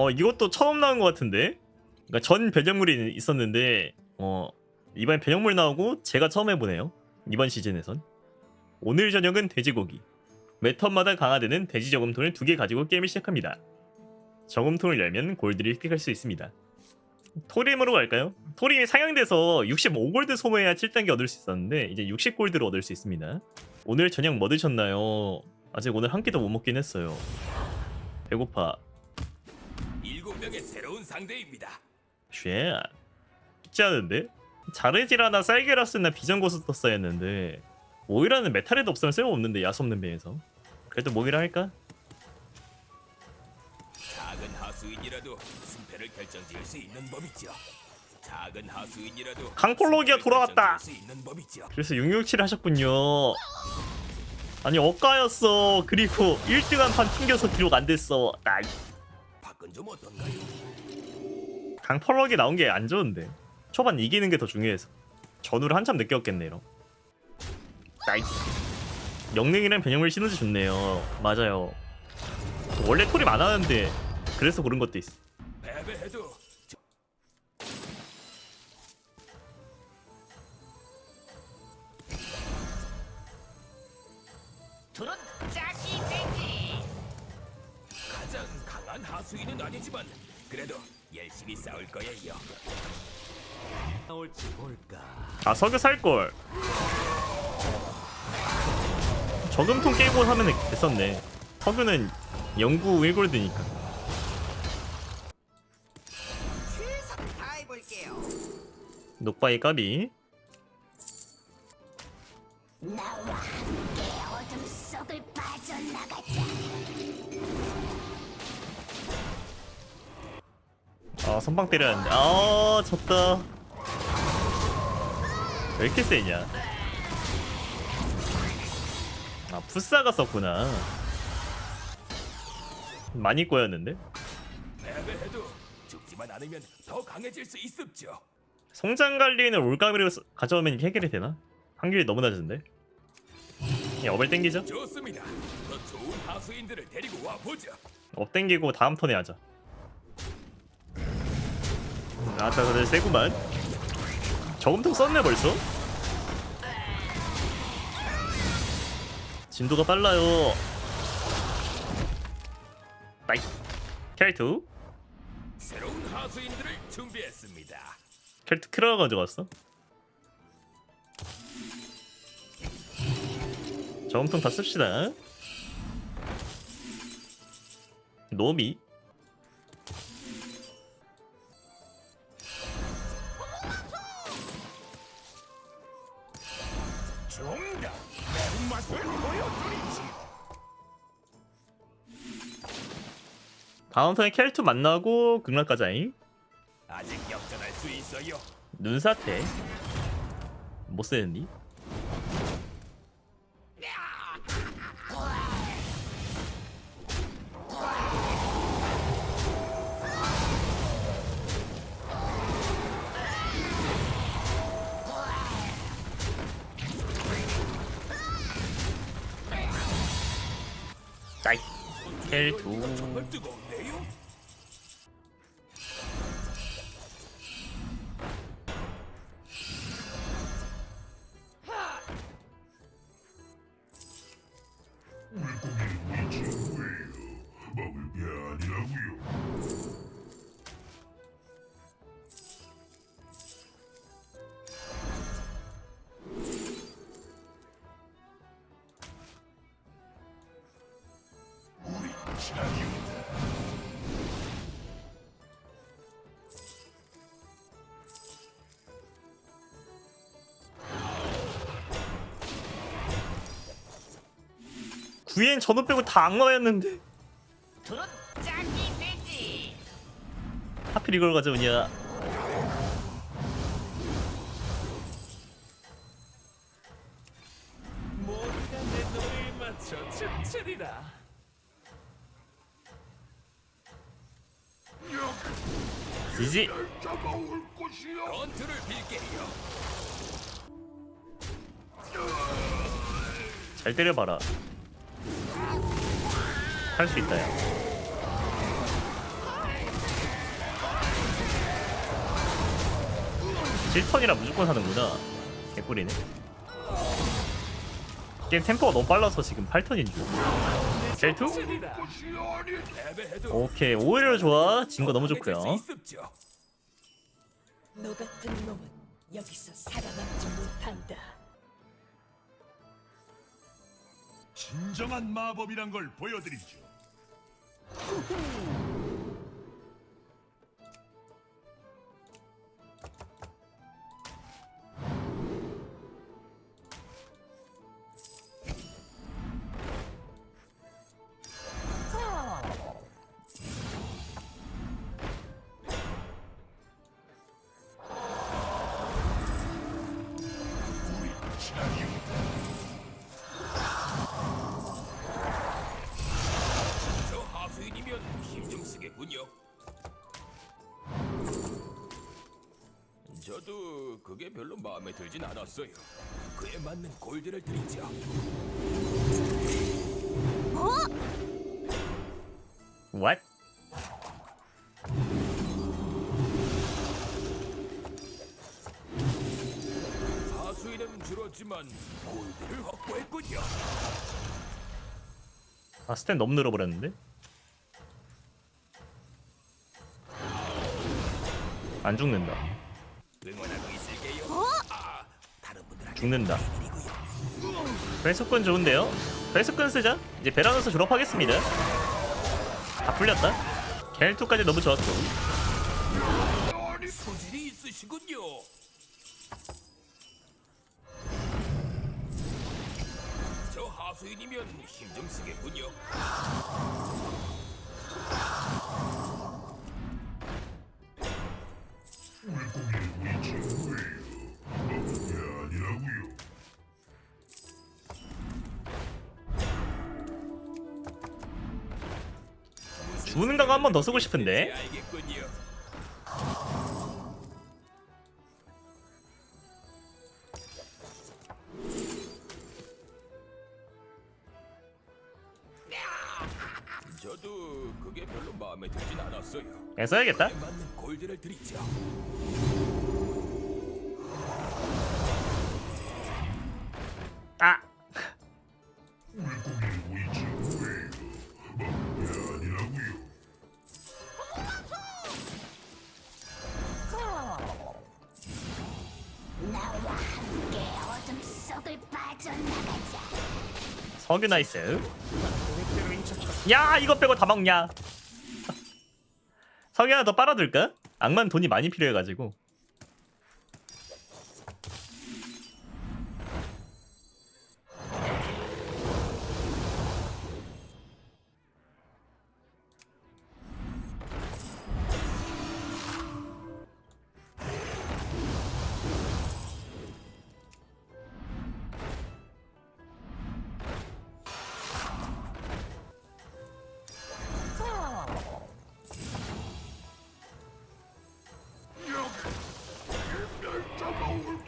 어 이것도 처음 나온 것 같은데? 그러니까 전 변형물이 있었는데 어 이번에 변형물 나오고 제가 처음 해보네요. 이번 시즌에선. 오늘 저녁은 돼지고기. 매 턴마다 강화되는 돼지 저금통을 두 개 가지고 게임을 시작합니다. 저금통을 열면 골드를 획득할 수 있습니다. 토림으로 갈까요? 토림이 상향돼서 65골드 소모해야 7단계 얻을 수 있었는데 이제 60골드로 얻을 수 있습니다. 오늘 저녁 뭐 드셨나요? 아직 오늘 한 끼도 못 먹긴 했어요. 배고파 일곱 명의 새로운 상대입니다. 쉣 쉽지 않은데? 자르지라나 쌀게라스나 비전고수 떴어야 했는데 모이라는 메탈에도 없으면 쓸모없는데 야수 없는 배에서 그래도 모이라 할까? 작은 하수인이라도 승패를 결정지을 수 있는 법이죠. 작은 하수인이라도 강폴로기가 승패를 돌아왔다. 결정지을 수 있는 법이죠. 그래서 667 하셨군요 아니 억가였어 그리고 1등 한 판 튕겨서 기록 안 됐어 나이 밖은 좀 어떤가요? 강펄럭이 나온 게 안 좋은데. 초반 이기는 게 더 중요해서. 전우를 한참 얻겠네 이럼 나이스. 영능이랑 변형물 시너지 좋네요. 맞아요. 원래 톨이 많았는데 그래서 고른 것도 있어. 패배해도 거예요. 나올지 볼까. 아 석유 살걸 저금통 깨고 하면 됐었네 석유는 영구 1골드니까 최선 다해볼게요. 녹바이 까비 나와 함께 어둠 속을 빠져나가자. 아 선방 때렸는데 아 졌다 왜 이렇게 세냐 아 푸사가 썼구나 많이 꼬였는데 패배해도 죽지만 않으면 더 강해질 수 있습죠. 성장 관리는 올가미로 써- 가져오면 해결이 되나? 확률이 너무 낮은데 야 업을 땡기죠? 좋습니다. 더 좋은 하수인들을 데리고 와 보죠. 업 땡기고 다음 턴에 하자 아따 다들 세구만. 저금통 썼네 벌써? 진도가 빨라요. 나이스. 켈투 새로운 하수인들을 준비했습니다. 켈투 크라가 가져갔어. 저금통 다 씁시다. 노미 정답 매운맛을 보여드리지. 다음 턴에 켈투 만나고 극락가자잉 아직 역전할 수 있어요. 눈사태 못 쓰는디? 짜이 켈투 구엔 전호 빼고 다 악마였는데. 하필 이걸 가져오냐. 지지. 잘 때려봐라 탈 수 있다 야 질턴이라 무조건 사는구나. 개꿀이네. 게임 템포가 너무 빨라서 지금 8턴인 줄. 젤투? 오케이. 오히려 좋아. 진 거 너무 좋고요. 너 같은 놈은 여기서 살아남지 못한다. 진정한 마법이란 걸 보여드리죠. 우 그게 별로 마음에 들진 않았어요. 그에 맞는 골드를 드리죠. What? 하수인은 줄었지만 골드를 확보했군요. 아 스탠 너무 늘어버렸는데? 안 죽는다 응원 죽는다 배속권 좋은데요? 배속권 쓰자 이제 베라노스 졸업하겠습니다 다 풀렸다 겔투까지 너무 좋았고. 저 하수인이면 힘 좀 쓰겠군요. 물고기 게 아니라고요. 주는 다고 한번 더 쓰고 싶은데. 저도 그게 별로 마음에 들진 않았어요. 그냥 써야겠다 그에 맞는 골드를 드리죠. 석유 나이스 야 이거 빼고 다 먹냐? 하나 더 빨아둘까? 악만 돈이 많이 필요해가지고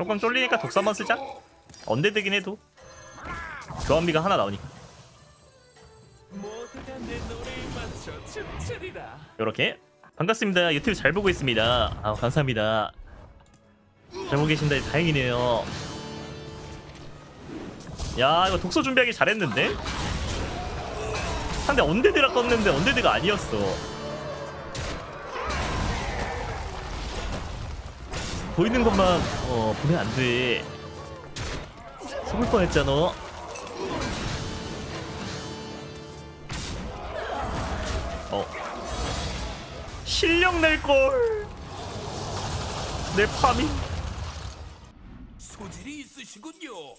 조금 쫄리니까 독서 한번 쓰자. 언데드긴 해도. 교환비가 하나 나오니까. 요렇게. 반갑습니다. 유튜브 잘 보고 있습니다. 아 감사합니다. 잘 보고 계신다 다행이네요. 야 이거 독서 준비하기 잘했는데? 상대 언데드라 껐는데 언데드가 아니었어 보이는 것만 어 보면 안돼. 속을 뻔했잖아. 어. 실력 낼걸. 내 파밍. 소질이 있으시군요.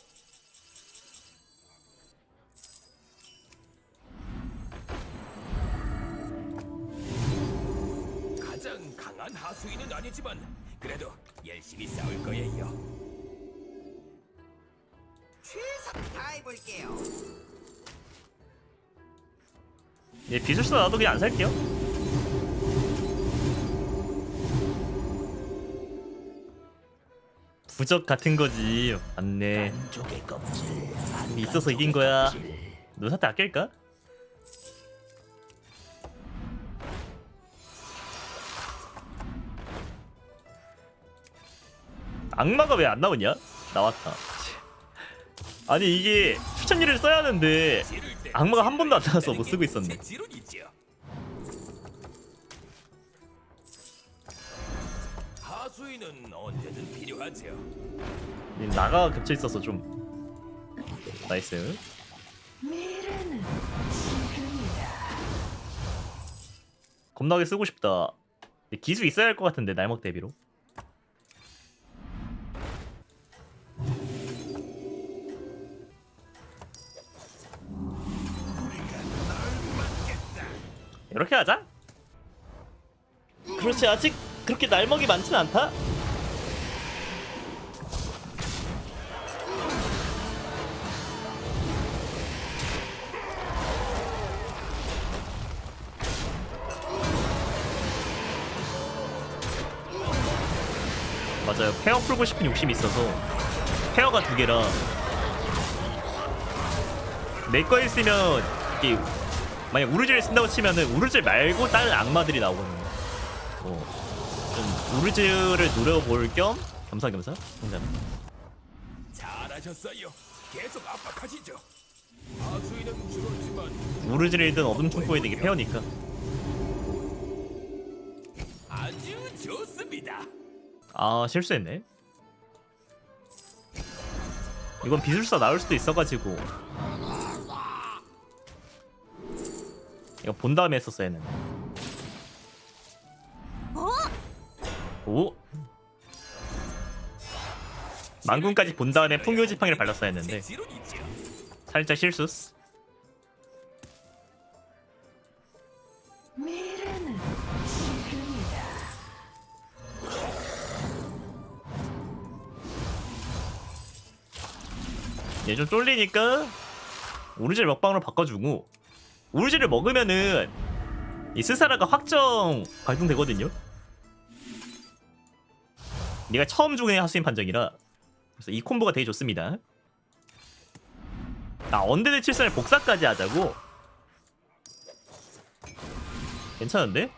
가장 강한 하수인은 아니지만 그래도 열심히 싸울 거예요. 최선 다해볼게요. 얘 비술사 나도 그냥 안 살게요 부적 같은 거지 맞네 있어서 이긴 거야 노사태 아낄까? 악마가 왜 안 나오냐? 나왔다. 아니 이게 추천일을 써야 하는데 악마가 한 번도 안 나와서 못게 쓰고 있었네. 하수인은 언제든 필요하죠. 이 나가 겹쳐 있어서 좀 나이스. 미래는 지금이다. 겁나게 쓰고 싶다. 기수 있어야 할 것 같은데 날먹 대비로. 이렇게 하자. 그렇지 아직 그렇게 날먹이 많진 않다. 맞아요. 페어 풀고 싶은 욕심이 있어서 페어가 두 개라 내거 있으면 이게 만약 우르즈를 쓴다고 치면은 우르즈 말고 다른 악마들이 나오거든요. 어, 좀 우르즈를 노려볼 겸 겸사겸사 성장. 잘하셨어요. 계속 압박하시죠. 하수인은 줄었지만 우르즈를 어둠 총포에 되게 페어니까 아주 좋습니다. 아 실수했네. 이건 비술사 나올 수도 있어가지고 이거 본 다음에 했었어야 했는데. 오. 망군까지 본 다음에 풍요 지팡이를 발랐어야 제 했는데. 살짝 실수. 얘 좀 쫄리니까 우르질 먹방으로 바꿔주고 우르질을 먹으면은 이 스사라가 확정 발동되거든요. 얘가 처음 죽은 하수인 판정이라 그래서 이 콤보가 되게 좋습니다. 나 언데드 칠선을 복사까지 하자고 괜찮은데?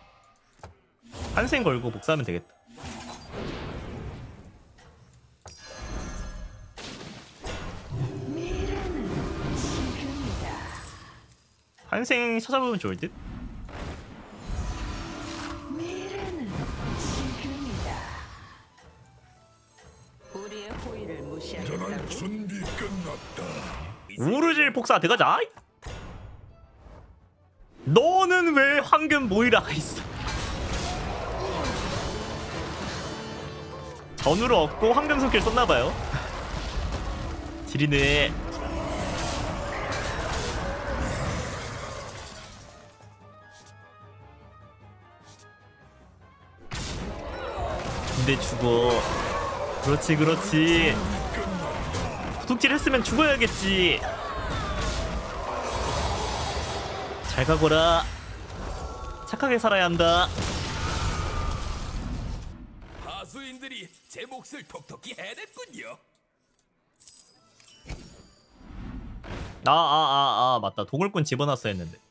한생 걸고 복사하면 되겠다. 한생 찾아보면 좋을 듯? 미래는 지금이다. 우리의 호의를 전환 무시하겠다고? 준비 끝났다. 우르질 복사 들어가자. 너는 왜 황금 모이라가 있어? 전우를 얻고 황금 손길 썼나봐요. 지리네. 근데 죽어. 그렇지, 그렇지. 도둑질 했으면 죽어야겠지. 잘 가거라. 착하게 살아야 한다. 하수인들이 제 몫을 톡톡히 해냈군요. 아, 아, 아, 아, 맞다. 동물권 집어넣었어야 했는데.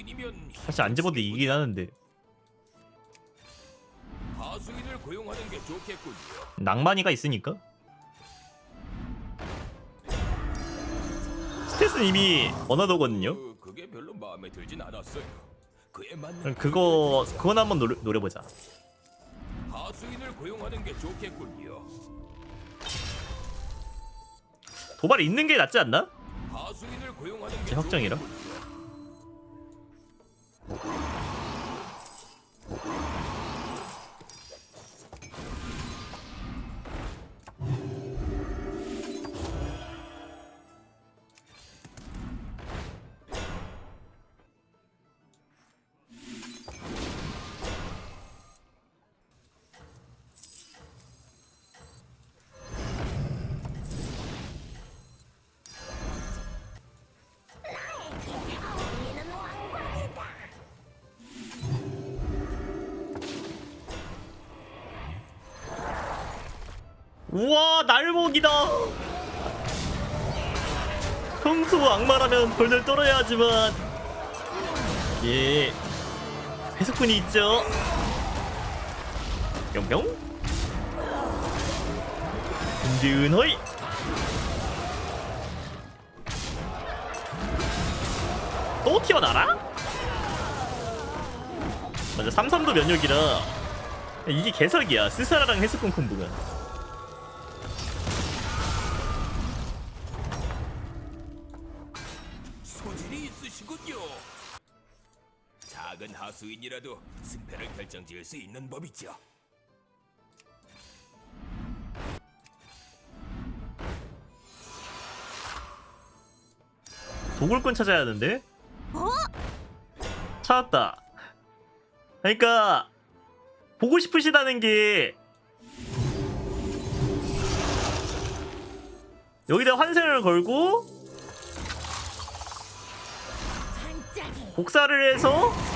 저 하수인이면 사실 안 집어도 이기긴 하는데. 하수인을 고용하는 게 좋겠군요. 낭만이가 있으니까. 스탯은 이미 원하더거든요. 그, 그게 별로 마음에 들진 않았어요. 그에 맞는 그럼 그거, 그건 한번 노려, 노려보자. 하수인을 고용하는 게 좋겠군요. 도발 있는 게 낫지 않나? 하수인을 고용하는 게제 확정이라? 좋겠군요. Thank you. 우와, 날목이다. 평소 악마라면 돌들 떨어야 하지만. 예. 회수꾼이 있죠? 병병 든든허이. 또 튀어나라? 맞아 33도 면역이라. 이게 개석이야 스사라랑 해수꾼 콤보가 수인이라도 승패를 결정지을 수 있는 법이죠. 도굴꾼 찾아야 하는데? 찾았다. 그러니까 보고 싶으시다는 게 여기다 환생을 걸고 복사를 해서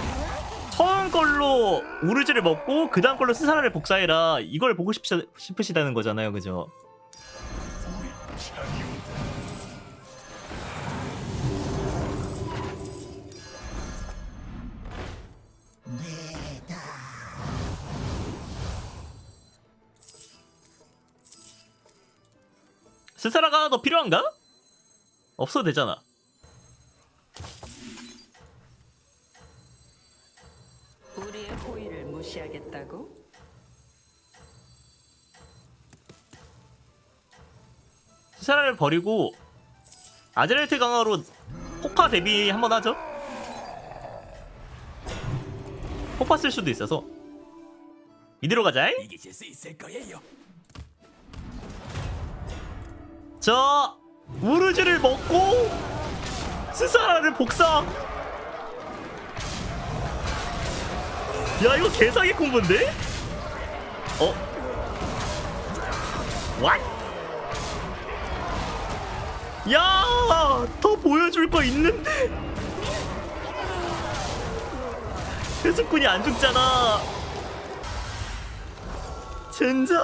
처음 걸로 우르즈를 먹고 그 다음 걸로 스사라를 복사해라 이걸 보고 싶으시, 싶으시다는 거잖아요 그죠? 스사라가 더 필요한가? 없어도 되잖아 호의를 무시하겠다고? 스사라를 버리고 아즈레트 강화로 포카 대비 한번 하죠. 포카 쓸 수도 있어서 이대로 가자. 이기실 수 있을 거예요. 자 우르즈를 먹고 스사라를 복사. 야 이거 개사기 콤보인데? 어? 왓? 야, 더 보여줄 거 있는데. 해수꾼이 안 죽잖아. 젠장.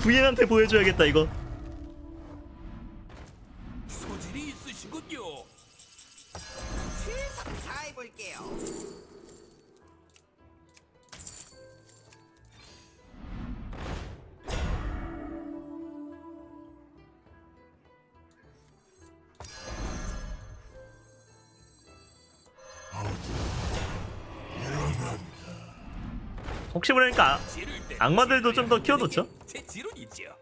부인한테 보여줘야겠다 이거. 혹시 모르니까 악마들도 좀더 있죠.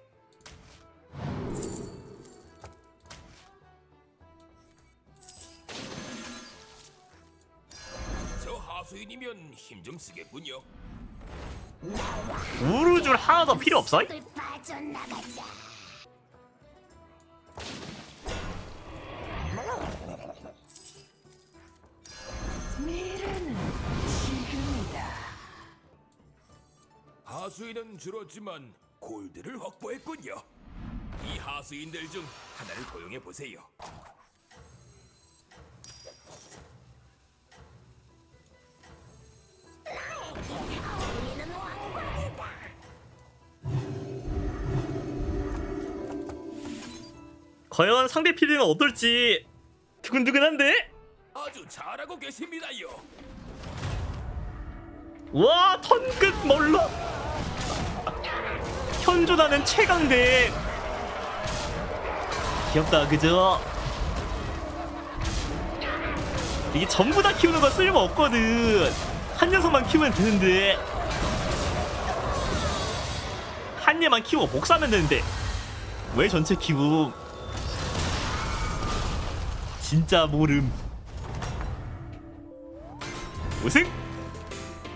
저 하수인이면 힘 좀 쓰겠군요. 우르줄 하나 더 필요 없어? 빠져나가자 하수인은 줄었지만 골드를 확보했군요. 이 하수인들 중 하나를 고용해 보세요. 왕관이다 과연 상대 필드는 어떨지 두근두근한데? 아주 잘하고 계십니다요. 와 턴끝 멀러 현존하는 최강대. 귀엽다 그죠? 이게 전부 다 키우는 거 쓸모 없거든. 한 녀석만 키우면 되는데. 한 얘만 키우고 복사하면 되는데. 왜 전체 키움? 진짜 모름. 우승?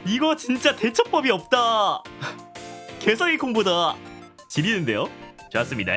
이거 진짜 대처법이 없다. 개성이 콩보다 지리는데요. 좋았습니다.